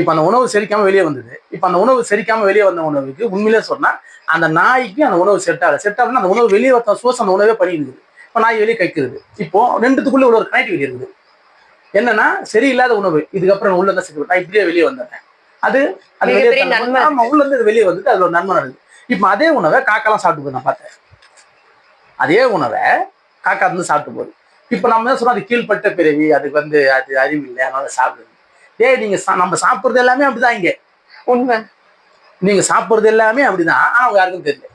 இப்ப அந்த உணவு செரிக்காம வெளியே வந்தது. இப்ப அந்த உணவு செரிக்காம வெளியே வந்த உணவுக்கு உண்மையிலே சொன்னா அந்த நாய்க்கு அந்த உணவு செட் ஆகல. செட் ஆகலன்னா அந்த உணவு வெளியே வந்த சோர்ஸ் அந்த உணவே பண்ணிடுது இப்ப நாய் வெளியே கைக்குது இப்போ ரெண்டுத்துக்குள்ள ஒரு கனெக்டிவிட்டி இருக்குது. என்னன்னா சரியில்லாத உணவு. இதுக்கப்புறம் உள்ள தான் சரி நான் இப்படியே வெளியே வந்துட்டேன். அது அது வெளியே ஆமா உள்ள இருந்து வெளியே வந்துட்டு அதுல ஒரு நன்மை நடக்குது. இப்போ அதே உணவை காக்காலாம் சாப்பிட்டு போகுது நான் பார்த்தேன். அதே உணவை காக்கா வந்து சாப்பிட்டு போகுது. இப்போ நம்ம என்ன சொல்றோம் அது கீழ்பட்ட பிறவி அதுக்கு வந்து அது அறிவு இல்லை அதனால சாப்பிடுது ஏய் நீங்க நம்ம சாப்பிடுறது எல்லாமே அப்படிதான் இங்க. உண்மை. நீங்க சாப்பிடுறது எல்லாமே அப்படிதான். ஆனா அவங்க யாருக்கும் தெரியல.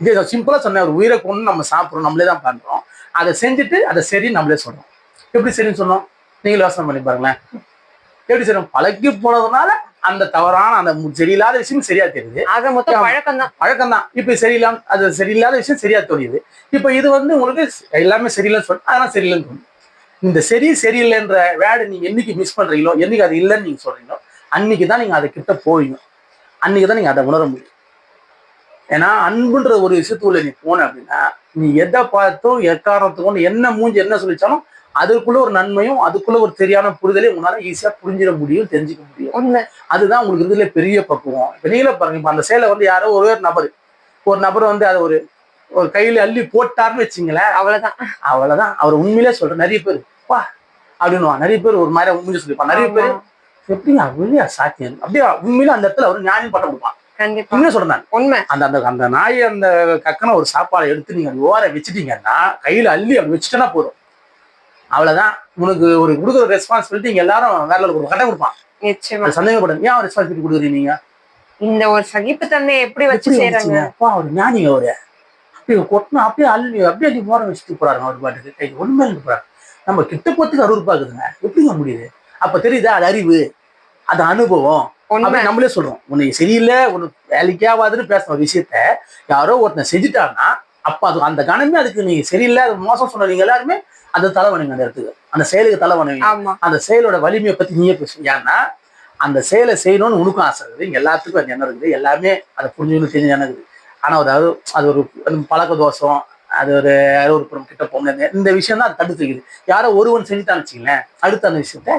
இது சிம்பிளா சொன்னேன் ஒரு உயிரை கொண்டு நம்ம சாப்பிடுறோம் நம்மளே தான் பண்றோம். அதை செஞ்சுட்டு அதை சரி நம்மளே சொல்றோம். எப்படி சரின்னு சொன்னோம்? நீங்களே யோசனை பண்ணி பாருங்களேன். எப்படி சரி பழக்கி போனதுனால அந்த தவறான அந்த சரியில்லாத விஷயம் சரியா தெரியுது. ஆக மொத்தம். பழக்கம் தான். பழக்கம் தான் இப்போ சரியில்லாம அது சரியில்லாத விஷயம் சரியா தெரியுது. இப்போ இது வந்து உங்களுக்கு எல்லாமே சரியில்லைன்னு சொல்லி அதெல்லாம் சரியில்லைன்னு தோணுது இந்த சரி சரியில்லைன்ற வேர்டு நீங்க என்னைக்கு மிஸ் பண்றீங்களோ என்னைக்கு அது இல்லைன்னு நீங்க சொல்றீங்களோ அன்னைக்கு தான் நீங்க அதை கிட்ட போவீங்க. அன்னைக்கு தான் நீங்க அதை உணர முடியும். ஏன்னா அன்புன்ற ஒரு விஷயத்துக்குள்ள நீ போன அப்படின்னா நீ எதை பார்த்தும் எக்காரணத்துக்கும் என்ன மூஞ்சி என்ன சொல்லிச்சாலும் அதுக்குள்ள ஒரு நன்மையும் அதுக்குள்ள ஒரு சரியான புரிதலையும் உங்களால ஈஸியா புரிஞ்சிட முடியும் தெரிஞ்சுக்க முடியும். அதுதான் உங்களுக்கு இதுல பெரிய பக்குவம். இப்ப நீங்களே பாருங்க இப்ப அந்த சேலை வந்து யாரோ ஒரு நபர். ஒரு நபர் வந்து அதை ஒரு ஒரு கையில அள்ளி போட்டாருன்னு வச்சுங்களேன். அவ்வளவுதான். அவ்வளவுதான். அவர் உண்மையிலே சொல்ற நிறைய பேர் வா அப்படின்னுவா நிறைய பேர் ஒரு மாதிரி உண்மையிலே சொல்லிப்பான் நிறைய பேர் எப்படியா வெளியா சாத்தியம். அப்படியே உண்மையில அந்த இடத்துல அவர் ஞானி பட்டம் கொடுப்பான் உண்மையை சொல்றேன் உண்மை. அந்த அந்த அந்த நாய் அந்த கக்கனை ஒரு சாப்பாடை எடுத்து நீங்க அந்த ஓர வச்சுட்டீங்கன்னா கையில அள்ளி அப்படி வச்சுட்டனா போதும். அவ்வளவுதான். உனக்கு ஒரு கொடுக்குற ரெஸ்பான்சிபிலிட்டி இங்க எல்லாரும் வேற ஒரு கட்டை கொடுப்பான். நிச்சயமா. சந்தேகப்படும் ஏன் ரெஸ்பான்சிபிலிட்டி கொடுக்குறீங்க இந்த ஒரு சகிப்புத்தன்மை எப்படி வச்சு எப்படி செய்யறாங்க அவர் ஞானிங்க அவரு. அப்படியே கொட்டினா அப்படியே அள்ளி அப்படியே அள்ளி மோரம் வச்சுட்டு போறாருங்க அவர் பாட்டுக்கு. கை ஒண்ணுமே இருந்து போறாரு. நம்ம கிட்ட போத்துக்கு அருவருப்பாக்குதுங்க எப்படிங்க முடியுது? அப்ப தெரியுதா? அது அறிவு அது அனுபவம். நம்மளே சொல்றோம். உனக்கு சரியில்லை உனக்கு வேலைக்கே ஆகாதுன்னு ஒரு விஷயத்த. யாரோ ஒருத்தன் செஞ்சுட்டான்னா அப்ப அது அந்த கணமே அதுக்கு நீங்க சரியில்லை அது மோசம் சொன்ன நீங்க எல்லாருமே அந்த தலைவனுங்க அந்த இடத்துக்கு. அந்த செயலுக்கு தலைவனுங்க அந்த செயலோட வலிமையை பத்தி நீயே பேசு. ஏன்னா அந்த செயலை செய்யணும்னு உனக்கும் ஆசை இருக்குது. எல்லாத்துக்கும் அது என்ன இருக்குது. எல்லாமே அதை புரிஞ்சுக்கணும் தெரிஞ்சு என்ன இருக்குது. ஆனா அதாவது அது ஒரு அது பழக்க தோஷம் அது ஒரு யாரோ ஒரு புறம் கிட்ட போகணும் இந்த விஷயம் தான் அது தடுத்து வைக்குது யாரோ ஒருவன் செஞ்சுட்டான்னு வச்சுங்களேன் அடுத்த அந்த விஷயத்த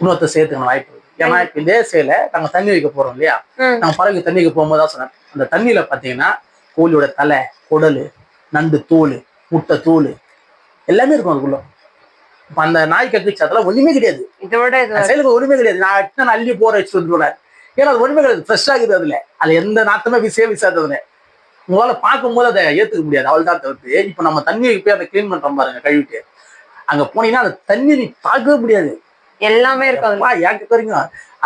இன்னொருத்த சேர்த்துக்கணும் வாய்ப்பு ஏன்னா இப்ப இதே செயலை நாங்க தண்ணி வைக்க போறோம் இல்லையா. நாங்க பறவைக்கு தண்ணி வைக்க போகும்போது தான் சொன்னேன். அந்த தண்ணியில பாத்தீங்கன்னா கோழியோட தலை குடல் நண்டு தோல் முட்டை தோல் எல்லாமே இருக்கும் அதுக்குள்ள. இப்ப அந்த நாய் கக்கிச்சு அதெல்லாம் ஒண்ணுமே கிடையாது. இதோட செயலுக்கு ஒண்ணுமே கிடையாது. நான் அள்ளி போற வச்சுட்டு வந்துடுவேன் ஏன்னா அது ஒண்ணுமே கிடையாது. ஃப்ரெஷ்ஷாக இருக்குது அதுல. அது எந்த நாத்தமே விசே விசாததுல உங்களால பார்க்கும்போது அதை ஏத்துக்க முடியாது. அவள் தான் தவிர்த்து இப்ப நம்ம தண்ணியை போய் அதை க்ளீன் பண்றோம் பாருங்க கழுவிட்டு. அங்க போனீங்கன்னா அந்த தண்ணி நீ பார்க்கவே முடியாது. எல்லாமே இருக்கும் ஏன் கேக்குறீங்க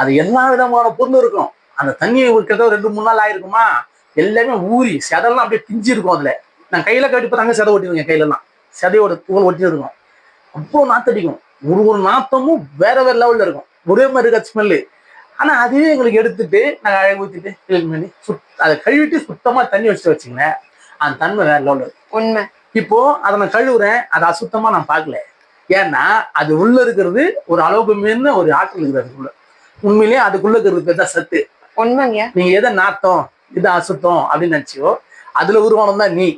அது எல்லா விதமான பொருளும் இருக்கும். அந்த தண்ணி கிட்ட ரெண்டு மூணு நாள் ஆயிருக்குமா? எல்லாமே ஊறி செதெல்லாம் அப்படியே பிஞ்சு இருக்கும் அதுல. நான் கையில கட்டி பார்த்தாங்க செதை ஒட்டிடுங்க கையில எல்லாம் செதையோட தூள் ஒட்டி இருக்கும் அவ்வளோ நாத்தடிக்கும். ஒரு ஒரு நாத்தமும் வேற வேற லெவல்ல இருக்கும். ஒரே மாதிரி இருக்க ஸ்மெல்லு ஆனா அதுவே எங்களுக்கு எடுத்துட்டு நாங்கள் அழகு ஊத்திட்டு கிளீன் பண்ணி சுத் அதை கழுவிட்டு சுத்தமா தண்ணி வச்சுட்டு வச்சுங்களேன் அந்த தன்மை வேற லெவலில் உண்மை. இப்போ அதை நான் கழுவுறேன் அதை அசுத்தமா நான் பார்க்கல. ஏன்னா அது உள்ள இருக்கிறது ஒரு அளவுக்கு மீறின ஒரு ஆற்றல் இருக்குது அதுக்குள்ள. உண்மையிலேயே அதுக்குள்ள இருக்கிறது பேர் தான் சத்து. உண்மைங்க. நீங்க எதை நாத்தம் இது அசுத்தம் அப்படின்னு நினைச்சியோ அதுல உருவானம் தான் நீ.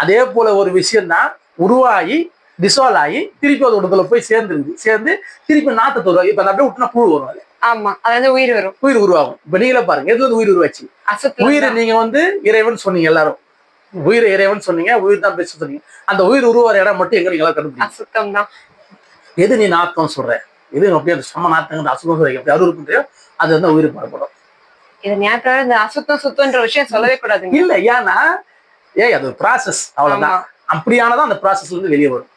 அதே போல ஒரு விஷயம் தான் உருவாகி டிசால்வ் ஆகி திருப்பி அது உடத்துல போய் சேர்ந்துருது. சேர்ந்து திருப்பி நாத்தத்தை உருவாகி இப்ப அதை அப்படியே விட்டுனா புழு வரும் அது. ஆமா அது வந்து உயிர் வரும். உயிர் உருவாகும். இப்ப நீங்களே பாருங்க எதுல இருந்து உயிர் உருவாச்சு? அசுத்தம் உயிரை நீங்க வந்து இறைவன் சொன்னீங்க எல்லாரும். உயிரை இறைவன் சொன்னீங்க உயிர் தான் பேச சொன்னீங்க. அந்த உயிர் உருவார இடம் மட்டும் எங்க நீங்களா கண்டுபிடிங்க. அசுத்தம் தான். எது நீ நாத்தம் சொல்ற? எது அப்படியே அந்த சம நாத்தங்க அசுகம் சொல்றீங்க அப்படி அருவருக்குன்றையோ அது வந்து உயிர் பாடப்படும் இது ஞாயிற்று இந்த அசுத்தம் சுத்தம்ன்ற விஷயம் சொல்லவே கூடாதுங்க. இல்ல ஏன்னா ஏய் அது ப்ராசஸ் அவ்வளவுதான். அப்படியானதான் அந்த ப்ராசஸ்ல இருந்து வெளியே வரும்.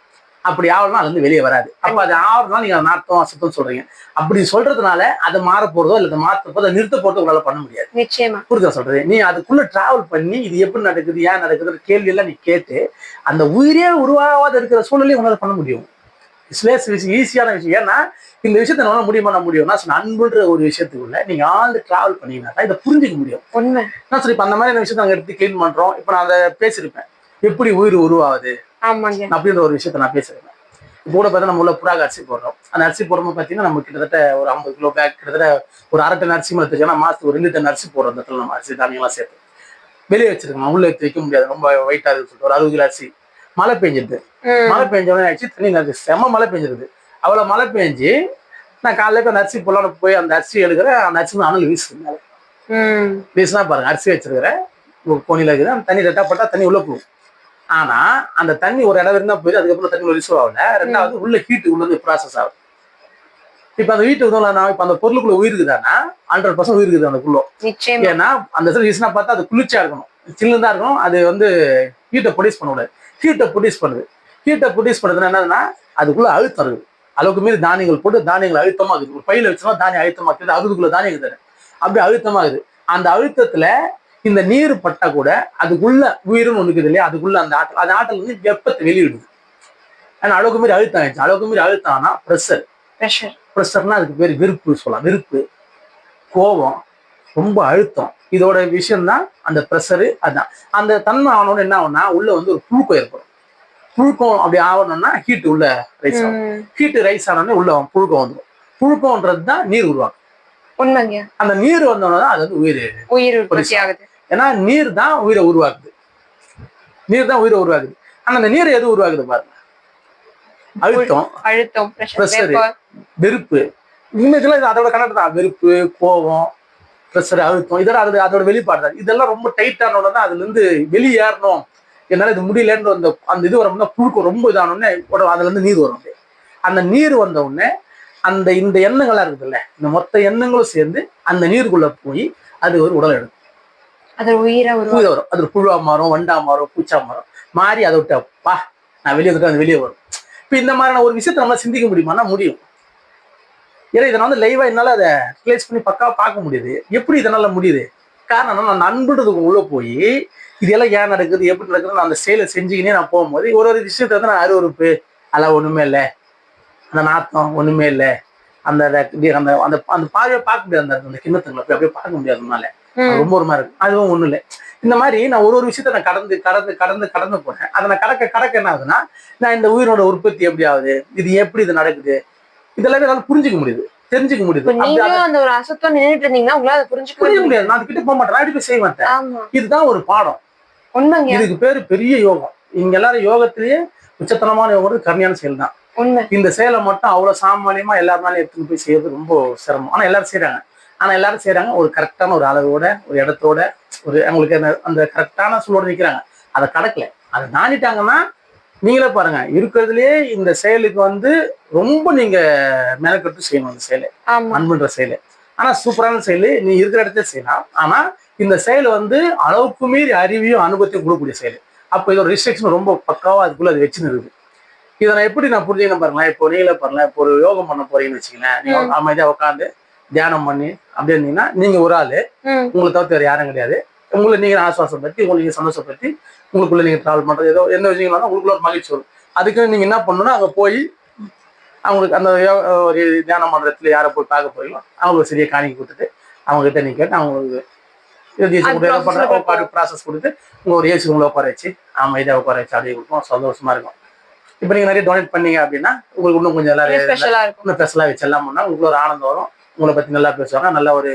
அப்படி ஆகலாம் அது வந்து வெளியே வராது. அப்ப அது ஆறுனா நீங்க நாத்தம் அசுத்தம் சொல்றீங்க. அப்படி சொல்றதுனால அதை மாற போறதோ இல்ல அதை மாத்த போதோ நிறுத்த போறதோ உங்களால பண்ண முடியாது. நிச்சயமா. புரியுதா சொல்றது? நீ அதுக்குள்ள டிராவல் பண்ணி இது எப்படி நடக்குது ஏன் நடக்குதுன்ற கேள்வி எல்லாம் நீ கேட்டு அந்த உயிரே உருவாகாத இருக்கிற சூழ்நிலையை உங்களால பண்ண முடியும். ஸ்லேஸ் விஷயம் ஈஸியான விஷயம். ஏன்னா இந்த விஷயத்தை நம்மளால முடியுமா பண்ண முடியும்னா சொன்ன அன்புன்ற ஒரு விஷயத்துக்குள்ள நீங்க ஆழ்ந்து டிராவல் பண்ணீங்கன்னா இதை புரிஞ்சுக்க முடியும். நான் சொல்லி இப்ப அந்த மாதிரி விஷயத்தை நாங்க எடுத்து க்ளீன் பண்றோம். இப்ப நான் அதை பேசியிருப்பேன். எப்படி உயிர் உருவாகுது? அப்படின்ற ஒரு விஷயத்த நான் பேசியிருப்பேன் இப்போ கூட பார்த்தா நம்ம உள்ள புறாக அரிசி போடுறோம். அந்த அரிசி போடும்போது பார்த்தீங்கன்னா நம்ம கிட்டத்தட்ட ஒரு ஐம்பது கிலோ பேக் கிட்டத்தட்ட ஒரு அரை டன் அரிசி மேலே எடுத்துக்கன்னா மாசத்துக்கு ஒரு ரெண்டு டன் அரிசி போடுறோம் அந்த இடத்துல நம்ம அரிசி தானியெல்லாம் சேர்த்து. வெளியே வச்சிருக்கோம். உள்ள எடுத்து வைக்க முடியாது. ரொம்ப வெயிட்டா இருக்கு சொல்லிட்டு ஒரு அறுபது கிலோ அரிசி. மழை பெஞ்சிருது. மழை பெஞ்ச உடனே ஆச்சு தண்ணி நிறைய செம மழை பெஞ்சிருது அவ்வளவு மழை பெஞ்சு நான் காலையில போய் அந்த அரிசி பொல்லான போய் அந்த அரிசி எடுக்கிறேன் அந்த அரிசி அனல் ம். வீசுனா பாருங்க அரிசி வச்சிருக்கிறேன் கோணில இருக்குது. அந்த தண்ணி ரெட்டா பட்டா தண்ணி உள்ள போகும். ஆனா அந்த தண்ணி ஒரு இடம் இருந்தா போயிடு அதுக்கப்புறம் தண்ணி ரிசீவ் ஆகல. ரெண்டாவது உள்ள ஹீட்டு உள்ள ப்ராசஸ் ஆகும். இப்ப அந்த வீட்டு வந்து நான் இப்ப அந்த பொருளுக்குள்ள உயிர் இருக்குதானா ஹண்ட்ரட் பர்சன்ட் உயிர் இருக்குது அந்த நிச்சயமா. ஏன்னா அந்த வீசினா பார்த்தா அது குளிர்ச்சியா இருக்கணும். சில்லு தான் இருக்கணும். அது வந்து ஹீட்டை ப்ரொடியூஸ் பண்ணக்கூடாது ஹீட்டை ப்ரொடியூஸ் பண்ணுது. ஹீட்டை ப்ரொடியூஸ் பண்ணுறதுன்னா என்னதுன்னா அதுக்குள்ள அழுத்தம் இருக்குது அளவுக்கு மீறி தானியங்கள் போட்டு தானியங்கள் அழுத்தமா இருக்குது. ஒரு பையில வச்சோம்னா தானியம் அழுத்தமா இருக்குது. அதுக்குள்ள தானியம் தரு அப்படி அழுத்தமா இருக்குது. அந்த அழுத்தத்துல இந்த நீர் பட்டா கூட அதுக்குள்ள உயிர்னு ஒண்ணு இருக்குது இல்லையா? அதுக்குள்ள அந்த ஆற்றல் அந்த ஆற்றல் வந்து வெப்பத்தை வெளியிடுது. ஏன்னா அளவுக்கு மீறி அழுத்தம் ஆயிடுச்சு. அளவுக்கு மீறி அழுத்தம்னா ப்ரெஷர் ப்ரெஷர் ப்ரெஷர்னா அதுக்கு பேர் வெறுப்பு சொல்லலாம். வெறுப்பு கோபம் ரொம்ப அழுத்தம். இதோட விஷயம் தான் அந்த ப்ரெஷரு அதுதான் அந்த தன்மை ஆனோன்னு என்ன ஆகும்னா உள்ள வந்து ஒரு புழுக்கம் ஏற்படும். புழுக்கம் அப்படி ஆகணும்னா ஹீட் உள்ள ரைஸ் ஆகும். ஹீட் ரைஸ் ஆனோடனே உள்ள புழுக்கம் வந்துடும் புழுக்கம்ன்றது தான் நீர் உருவாக்கும். உண்மைங்க. அந்த நீர் வந்தோடனே அது வந்து உயிர் உயிர் ஆகுது. ஏன்னா நீர் தான் உயிரை உருவாக்குது. நீர் தான் உயிரை உருவாக்குது. ஆனா அந்த நீர் எது உருவாக்குது பாருங்க. அழுத்தம் அழுத்தம் ப்ரெஷர் வெறுப்பு. இமேஜ்லாம் இது அதோட கனெக்ட் தான். வெறுப்பு கோபம் ப்ரெஷர் அழுத்தம். இதெல்லாம் அதோட அதோட வெளிப்பாடு தான். இதெல்லாம் ரொம்ப டைட்டானோட தான் அதுல இருந்து வெளியேறணும். என்னால இது முடியலன்ற அந்த அந்த இது வரும்னா புழுக்கம் ரொம்ப இதானோடனே உடனே அதுல இருந்து நீர் வரும். அந்த நீர் வந்த உடனே அந்த இந்த எண்ணங்கள்லாம் இருக்குதுல்ல இந்த மொத்த எண்ணங்களும் சேர்ந்து அந்த நீருக்குள்ள போய் அது ஒரு உடல் எடுக்கும். அது உயிரை வரும். அது புழுவா மாறும் வண்டா மாறும் பூச்சா மாறும். மாறி அதை விட்டு பா நான் வெளியே வந்துட்டு அது வெளியே வரும். இப்போ இந்த மாதிரியான ஒரு விஷயத்த நம்மளால சிந்திக்க முடியுமானா முடியும். ஏன்னா இதனால வந்து லைவா என்னால அதை ரிலேஸ் பண்ணி பக்காவா பார்க்க முடியுது. எப்படி இதனால முடியுது? காரணம் என்ன, நான் நண்புறதுக்கு உள்ள போய் இதெல்லாம் ஏன் நடக்குது எப்படி நடக்குது நான் அந்த செயலை செஞ்சுக்கினே நான் போகும்போது ஒரு ஒரு விஷயத்த வந்து நான் அருவறுப்பு அதெல்லாம் ஒண்ணுமே இல்லை. அந்த நாத்தம் ஒண்ணுமே இல்லை. அந்த அந்த அந்த அந்த பார்வையை பார்க்க முடியாது அந்த அந்த கிண்ணத்துங்களை போய் அப்படியே பார்க்க முடியாதுனால அது ரொம்ப ஒரு மாதிரி இருக்கும் அதுவும் ஒண்ணும் இல்லை. இந்த மாதிரி நான் ஒரு ஒரு விஷயத்த நான் கடந்து கடந்து கடந்து கடந்து போறேன். அதை நான் கடக்க கடக்க என்ன ஆகுதுன்னா நான் இந்த உயிரோட உற்பத்தி எப்படி ஆகுது இது எப்படி இது நடக்குது இதெல்லாமே என்னால புரிஞ்சுக்க முடியுது. தெரிஞ்சுக்க முடியுது. அப்படி நீங்களும் அந்த ஒரு அசத்தம் நின்னுட்டு இருந்தீங்கன்னா உங்களால அதை புரிஞ்சுக்க புரிஞ்சுக்க முடியாது. நான் கிட்ட போக மாட்டேன். நான் எப்படி போய் செய்ய மாட்டேன் இதுதான் ஒரு பாடம். உண்மைங்க. இதுக்கு பேரு பெரிய யோகம். இங்க எல்லாரும் யோகத்திலேயே உச்சத்தனமான யோகம் கருணையான செயல் தான். இந்த செயலை மட்டும் அவ்வளவு சாமானியமா எல்லாருனாலும் எடுத்துட்டு போய் செய்யறது ரொம்ப சிரமம். ஆனா எல்லாரும் செய்றாங்க. ஆனா எல்லாரும் செய்றாங்க. ஒரு கரெக்டான ஒரு அளவோட ஒரு இடத்தோட ஒரு அவங்களுக்கு அந்த அந்த கரெக்டான சூழோட நிக்கிறாங்க. அதை கடக்கல. அதை தாண்டிட்டாங்கன்னா நீங்களே பாருங்க. இருக்கிறதுலயே இந்த செயலுக்கு வந்து ரொம்ப நீங்க மெனக்கட்டு செய்யணும் அந்த செயலை. ஆமா. அன்புன்ற செயல். ஆனா சூப்பரான செயல். நீ இருக்கிற இடத்துல செய்யலாம். ஆனா இந்த செயல் வந்து அளவுக்கு மீறி அறிவையும் அனுபவத்தையும் கொடுக்கக்கூடிய செயல். அப்போ இதோட ரிஸ்ட்ரிக்ஷன் ரொம்ப பக்காவா அதுக்குள்ள அது வச்சுன்னு இருக்குது. இதை நான் எப்படி நான் புரிஞ்சுக்கணும் பாருங்களேன். இப்போ நீங்களே பாருங்களேன். இப்போ ஒரு யோகம் பண்ண போறீங்கன்னு ம். அமைதியா உட்காந்து தியானம் பண்ணி அப்படி இருந்தீங்கன்னா நீங்க ஒரு ஆளு. உங்களை தவிர்த்து வேற யாரும் கிடையாது. உங்களை நீங்க ஆசுவாசப்படுத்தி உங்களை நீங்க சந்தோஷப்படுத்தி உங்களுக்குள்ள நீங்க டிராவல் பண்றது ஏதோ எந்த விஷயங்களும் உங்களுக்குள்ள ஒரு மகிழ்ச்சி வரும். அதுக்கு நீங்க என்ன பண்ணணும்னா அங்க போய் அவங்களுக்கு அந்த ஒரு தியானம் மண்டலத்துல யாரை போய் பார்க்க போறீங்களோ அவங்களுக்கு சரியா காணிக்கை கொடுத்துட்டு அவங்க கிட்ட நீங்க கேட்டு அவங்களுக்கு ப்ராசஸ் கொடுத்து உங்க ஒரு ஏசி ரூம்ல உட்கார வச்சு அமைதியா உட்கார வச்சு அப்படியே கொடுப்போம். சந்தோஷமா இருக்கும். இப்போ நீங்க நிறைய டொனேட் பண்ணீங்க அப்படின்னா உங்களுக்கு இன்னும் கொஞ்சம் எல்லாரும் ஸ்பெஷலா வச்சு எல்லாம் பண்ணா உங்களுக்கு ஒரு ஆனந்தம் வரும். உங்களை பத்தி நல்லா பேசுவாங்க. நல்ல ஒரு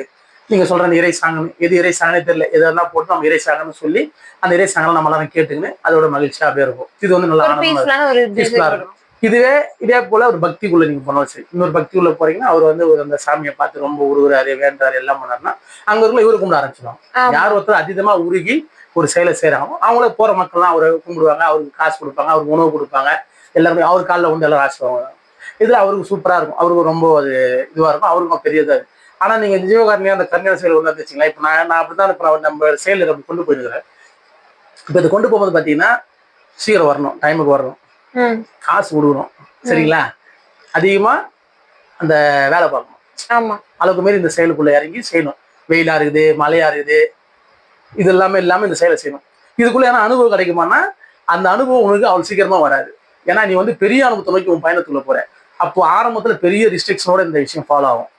நீங்க சொல்ற அந்த இறை சாங்கன்னு எது இறை சாங்கனே தெரியல. எதெல்லாம் போட்டு நம்ம இறை சாங்கன்னு சொல்லி அந்த இறை சாங்கெல்லாம் நம்ம எல்லாரும் கேட்டுக்கின்னு அதோட மகிழ்ச்சியா அப்படியே இருக்கும். இது வந்து நல்லா இருக்கும். இதுவே இதே போல ஒரு பக்திக்குள்ள நீங்க போனோம் சரி. இன்னொரு பக்திக்குள்ள போறீங்கன்னா அவர் வந்து ஒரு அந்த சாமியை பார்த்து ரொம்ப உருகுறாரு வேண்டாரு எல்லாம் பண்ணாருன்னா அங்க இருக்குள்ள இவரு கும்பிட ஆரம்பிச்சிடும். யார் ஒருத்தர் அதீதமா உருகி ஒரு செயலை செய்யறாங்களோ அவங்களே போற மக்கள்லாம் அவரை கும்பிடுவாங்க அவருக்கு காசு கொடுப்பாங்க அவருக்கு உணவு கொடுப்பாங்க. எல்லாருமே அவர் காலில் வந்து எல்லாரும் ஆசிடுவாங்க இதுல அவருக்கு சூப்பரா இருக்கும். அவருக்கு ரொம்ப அது இதுவா இருக்கும். அவருக்கும் பெரியதா இருக்கு ஆனா நீங்க ஜீவகாரணியா அந்த கல்யாண செயல் ஒன்று வச்சுங்களேன் இப்போ நான் நான் அப்படிதான் இப்போ நம்ம செயலில் நம்ம கொண்டு போயிருக்கிறேன். இப்போ இதை கொண்டு போகும்போது பார்த்தீங்கன்னா சீக்கிரம் வரணும். டைமுக்கு வரணும். காசு கொடுக்கணும். சரிங்களா? அதிகமா அந்த வேலை பார்க்கணும். ஆமா. அளவுக்கு மீறி இந்த செயலுக்குள்ள இறங்கி செய்யணும். வெயிலா இருக்குது மழையா இருக்குது. இது எல்லாமே இல்லாம இந்த செயலை செய்யணும். இதுக்குள்ள ஏன்னா அனுபவம் கிடைக்குமானா அந்த அனுபவம் உனக்கு அவ்வளவு சீக்கிரமா வராது. ஏன்னா நீ வந்து பெரிய அனுபவத்தை நோக்கி உன் பயணத்துக்குள்ள போற. அப்போ ஆரம்பத்துல பெரிய ரிஸ்ட்ரிக்ஷனோட இந்த விஷயம் ஃபாலோ ஆகும்.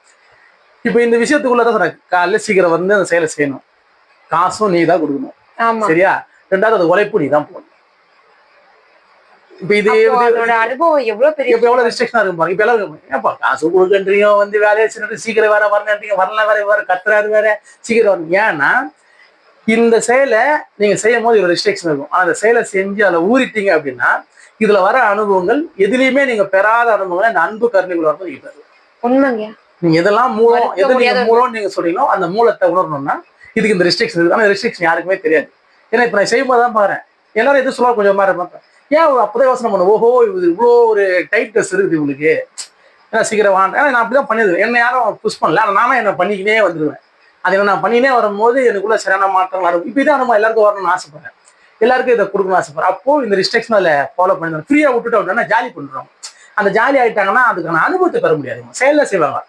இப்போ இந்த விஷயத்துக்குள்ள தான் சொல்றேன் காலையில சீக்கிரம் வந்து அந்த செயலை செய்யணும். காசும் நீ தான் கொடுக்கணும். ஆமா. சரியா? ரெண்டாவது அது உழைப்பு நீ தான் போடணும். இப்போ இது அனுபவம் எவ்வளவு பெரிய இப்ப எவ்வளவு ரெஸ்ட்ரிக்ஷனா இருக்கும் பாருங்க. இப்ப எல்லாரும் ஏப்பா காசு கொடுக்கன்றீங்க வந்து வேலையை செஞ்சுட்டு சீக்கிரம் வேற வரலன்றீங்க வரல வேற வேற கத்துறாரு வேற. சீக்கிரம் வரணும். ஏன்னா இந்த செயலை நீங்க செய்யும் போது இவ்வளவு ரெஸ்ட்ரிக்ஷன் இருக்கும். ஆனா அந்த செயலை செஞ்சு அதுல ஊறிட்டீங்க அப்படின்னா இதுல வர அனுபவங்கள் எதுலையுமே நீங்க பெறாத அனுபவங்களை இந்த அன்பு கருணைகள் நீங்க பெறுவீங்க. உண்மைங்க. நீங்க எதெல்லாம் மூலம் எது நீங்க மூலம் நீங்க சொல்றீங்களோ அந்த மூலத்தை உணரணும்னா இதுக்கு இந்த ரெஸ்ட்ரிக்ஷன் இருக்கு. ஆனா ரெஸ்ட்ரிக்ஷன் யாருக்குமே தெரியாது. ஏன்னா இப்ப நான் செய்யும்போது தான் பாக்குறேன். எல்லாரும் எது சொல்ல கொஞ்சம் மாதிரி இருப்பாங்க. ஏன் ஒரு அப்பதான் யோசனை பண்ண ஓஹோ இது இவ்வளோ ஒரு டைட்னஸ் இருக்குது இவங்களுக்கு. ஏன்னா சீக்கிரம் வாங்க. ஏன்னா நான் அப்படிதான் பண்ணிடுவேன் என்ன யாரும் புஷ் பண்ணல. ஆனா நானும் என்ன பண்ணிக்கினே வந்துடுவேன் அது நான் பண்ணினே வரும்போது எனக்குள்ள சரியான மாற்றங்கள் வரும். இப்போ நம்ம எல்லாருக்கும் வரணும்னு ஆசைப்படுறேன். எல்லாருக்கும் இதை கொடுக்கணும்னு ஆசைப்படுறேன் அப்போ இந்த ரெஸ்ட்ரிக்ஷன் அதில் ஃபாலோ பண்ணி ஃப்ரீயாக விட்டுட்டு அப்படின்னா ஜாலி பண்ணுறோம் அந்த ஜாலி ஆயிட்டாங்கன்னா அதுக்கான அனுபவத்தை பெற முடியாது. செயல்ல செய்வாங்க.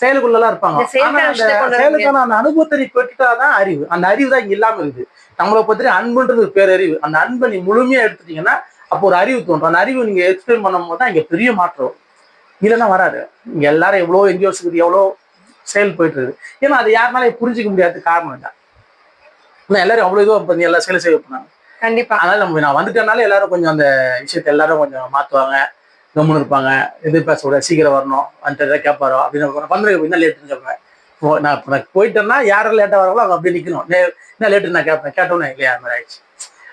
செயலுக்குள்ளலாம் இருப்பாங்க. ஆனா அந்த செயலுக்கான அந்த அனுபவத்தை நீ பெற்றுட்டாதான் அறிவு. அந்த அறிவு தான் இங்க இல்லாம இருக்குது. நம்மளை பத்தி அன்புன்றது பேரறிவு. அந்த அன்பை நீ முழுமையா எடுத்துட்டீங்கன்னா அப்போ ஒரு அறிவு தோன்றும். அந்த அறிவு நீங்க எக்ஸ்பிளைன் பண்ணும்போது தான் இங்க பெரிய மாற்றம். இல்லைன்னா வராது. இங்க எல்லாரும் எவ்வளோ என்ஜிஓஸ் இருக்குது எவ்வளோ செயல் போயிட்டு இருக்குது. ஏன்னா அது யாருனாலும் புரிஞ்சிக்க முடியாத காரணம் தான் எல்லாரும் அவ்வளோ பண்ணி எல்லா செயலும் செய்ய பண்ணாங்க கண்டிப்பா. அதனால நம்ம நான் வந்துட்டனால எல்லாரும் கொஞ்சம் அந்த விஷயத்தை எல்லாரும் கொஞ்சம் மாத்துவாங்க கம்முன்னு இருப்பாங்க. எது பேசக்கூடாது சீக்கிரம் வரணும் வந்துட்டு எதாவது கேட்பாரோ அப்படின்னு வந்து என்ன லேட்டுன்னு இப்போ நான் இப்போ நான் போயிட்டேன்னா யாரெல்லாம் லேட்டாக வராங்களோ அவங்க அப்படியே நிற்கணும் என்ன லேட்டு நான் கேட்பேன் கேட்டோன்னே இல்லையா அந்த மாதிரி ஆயிடுச்சு.